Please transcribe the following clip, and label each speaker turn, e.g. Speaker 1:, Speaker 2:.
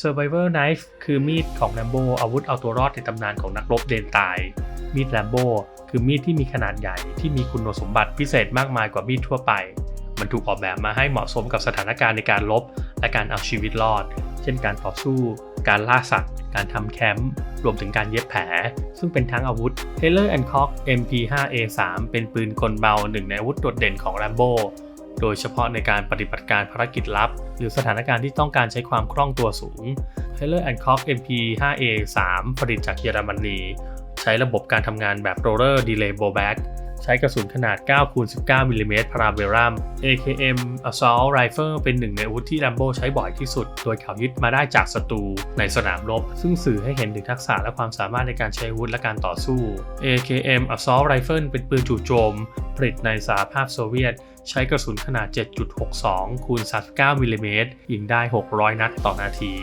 Speaker 1: Survivor Knife คือมีดของ Rambo อาวุธเอาตัวรอดในตำนานของนักรบเดนตาย มีด Rambo คือมีดที่มีขนาดใหญ่ที่มีคุณสมบัติพิเศษมากมายกว่ามีดทั่วไป มันถูกออกแบบมาให้เหมาะสมกับสถานการณ์ในการลบ และการเอาชีวิตรอด เช่นการต่อสู้ การล่าสัตว์ การทำแคมป์ รวมถึงการเย็บแผล ซึ่งเป็นทั้งอาวุธ Taylor Cock MP5A3 เป็นปืนกลเบาหนึ่งในอาวุธโดดเด่นของ Rambo โโดยเฉพาะในการปฏิบัติการภารกิจลับ หรือสถานการณ์ที่ต้องการใช้ความคล่องตัวสูง Taylor Cock MP5A3 ผลิตจากเยอรมนี ใช้ระบบการทำงานแบบ Roller Delay Blowback ใช้กระสุนขนาด 9 คูณ 19 มิลลิเมตรพาราเบรัม AKM Assault Rifle เป็นหนึ่งในอาวุธที่ Rambo ใช้บ่อยที่สุด โดยเขายึดมาได้จากศัตรูในสนามรบ ซึ่งสื่อให้เห็นถึงทักษะและความสามารถในการใช้อาวุธและการต่อสู้ AKM Assault Rifle เป็นปืนจู่โจม ผลิตในสหภาพโซเวียต ใช้กระสุนขนาด 7.62 คูณ 39 มิลลิเมตรยิงได้ 600 นัดต่อนาที